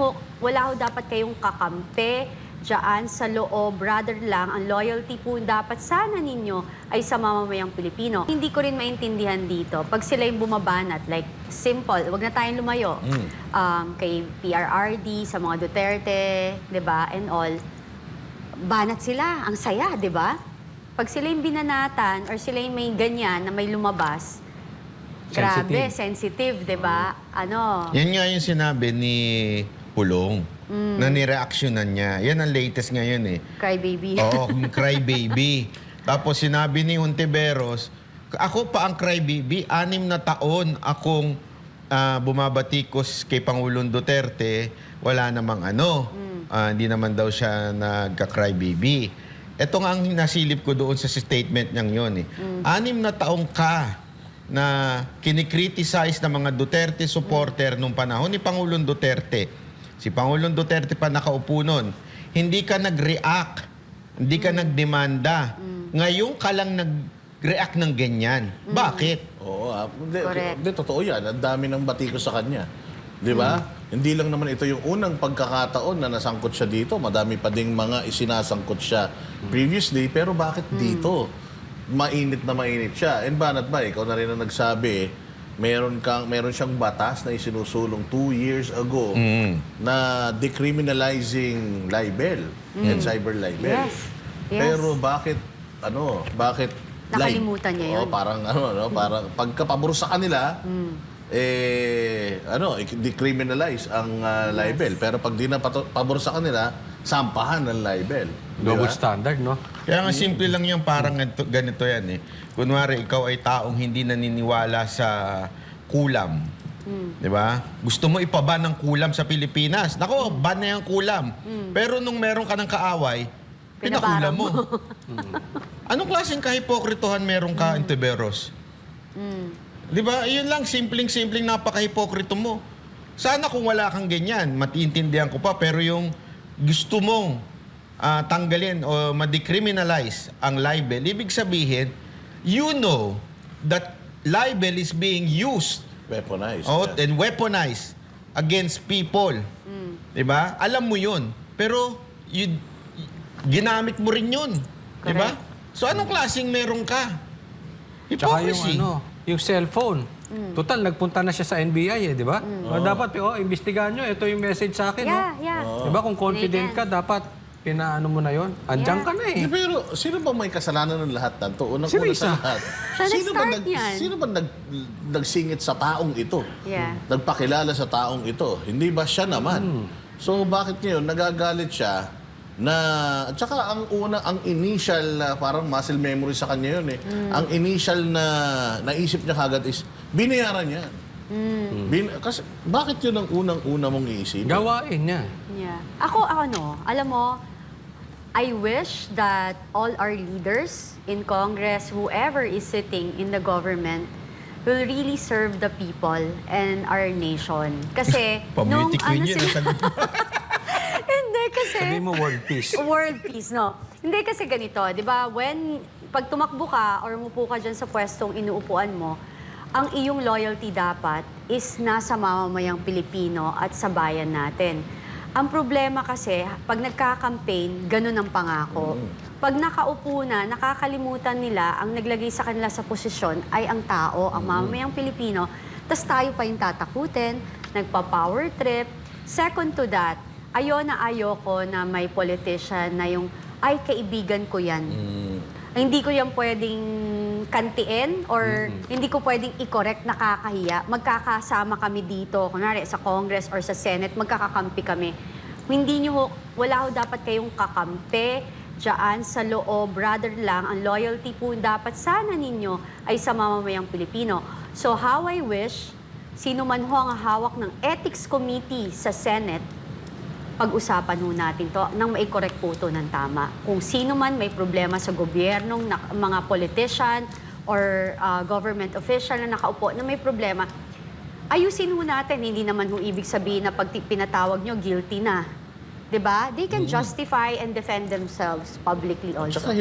ho, wala ho dapat kayong kakampi dyan sa loob, rather lang, ang loyalty po dapat sana ninyo ay sa mamamayang Pilipino. Hindi ko rin maintindihan dito. Pag sila yung bumabanat, like, simple, wag na tayong lumayo. Um, kay PRRD, sa mga Duterte, di ba, and all, banat sila. Ang saya, di ba? Pag sila yung binanatan or sila yung may ganyan na may lumabas, grabe, sensitive, di ba? Ano, Yan nga yung sinabi ni Pulong na nireaksyonan niya. Yan ang latest ngayon eh. cry baby. Oo, cry baby. Tapos sinabi ni Hontiveros, ako pa ang cry baby, anim na taon akong ah, bumabatikos kay Pangulong Duterte, wala namang ano, ah, hindi naman daw siya nagka-cry baby. Ito nga ang nasilip ko doon sa statement niyang yun eh. Anim na taong ka na kinikriticize ng mga Duterte supporter nung panahon ni Pangulong Duterte. Si Pangulong Duterte pa nakaupo nun. Hindi ka nag-react, hindi ka nagdemanda. Ngayon ka lang nag-react ng ganyan. Bakit? Oo, Correct. hindi, totoo yan. Ang dami ng batiko sa kanya. Di ba? Hindi lang naman ito yung unang pagkakataon na nasangkot siya dito. Madami pa ding mga isinasangkot siya previously. Pero bakit dito? Mainit na mainit siya. And banat ba, ikaw na rin ang nagsabi, meron, kang, meron siyang batas na isinusulong two years ago na decriminalizing libel and cyber libel. Yes. Yes. Pero bakit, ano, bakit Nakalimutan niya yun. Oo, parang ano, no, parang pagkapabor sa kanila, eh, ano, i- decriminalize ang ah, libel. Pero pag di na pato- pabor sa kanila, sampahan ng libel. Double ba? standard, no? Kaya nga simple lang yan, parang ganito, ganito yan eh. Kunwari, ikaw ay taong hindi naniniwala sa kulam. Di ba? Gusto mo ipaban ng kulam sa Pilipinas. Nako, ban na yung kulam. Pero nung meron ka ng kaaway, pinakulam mo. Anong klaseng kahipokritohan meron ka, Antiveros? Di ba? Yun lang, simpleng-simpleng napaka-hipokrito mo. Sana kung wala kang ganyan, matiintindihan ko pa, pero yung gusto mong ah, tanggalin o ma-decriminalize ang libel, ibig sabihin, you know that libel is being used Weaponized. oh, yeah. and weaponized against people. Di ba? Alam mo yun. Pero, you, ginamit mo rin yun. Di ba? So, anong klaseng meron ka? Tsaka yung Hypocrisy. ano, yung cellphone. Mm. Total, nagpunta na siya sa NBI eh, di ba? O, Dapat, oh, imbestigahan nyo. Ito yung message sa akin. Yeah, oh. yeah. Di ba? Kung confident ka, dapat pinaano mo na yon. Andiyan Yeah. ka na eh. Pero sino ba may kasalanan ng lahat ng to? Unang Si una Risa. sa lahat. Sino ba, nag, yan. sino ba nag, nagsingit sa taong ito? Yeah. Nagpakilala sa taong ito? Hindi ba siya naman? Hmm. So bakit ngayon nagagalit siya na at saka ang una ang initial na parang muscle memory sa kanya yun eh. Hmm. Ang initial na naisip niya kagad is binayaran niya. Hmm. Bin, kasi bakit yun ang unang-una mong iisip? Gawain niya. Yeah. Ako, ako no, alam mo, I wish that all our leaders in Congress, whoever is sitting in the government, will really serve the people and our nation. Kasi, nung Pamuti ano queen yun. sila... mo. Kasi... Sabi mo world peace. World peace, no? Hindi kasi ganito, di ba? When, pag tumakbo ka or umupo ka dyan sa pwestong inuupuan mo, ang iyong loyalty dapat is nasa mamamayang Pilipino at sa bayan natin. Ang problema kasi, pag nagka-campaign, ganun ang pangako. Pag nakaupo na, nakakalimutan nila, ang naglagay sa kanila sa posisyon ay ang tao, ang mamamayang Pilipino, tas tayo pa yung tatakutin, nagpa-power trip. Second to that, ayo na ayoko na may politician na yung, ay, kaibigan ko yan. Hindi ko yan pwedeng kantiin or hindi ko pwedeng i-correct nakakahiya. Magkakasama kami dito, kunwari sa Congress or sa Senate, magkakakampi kami. Hindi nyo, ho- wala ho dapat kayong kakampi dyan sa loob. Rather lang, ang loyalty po dapat sana ninyo ay sa mamamayang Pilipino. So how I wish, sino man ho ang hawak ng Ethics Committee sa Senate, pag-usapan ho natin to nang mai-correct po to ng tama. Kung sino man may problema sa gobyernong na, mga politician or uh, government official na nakaupo na may problema, ayusin ho natin. Hindi naman ho ibig sabihin na pag pinatawag nyo, guilty na. 'Di ba? They can justify and defend themselves publicly also. Tsaka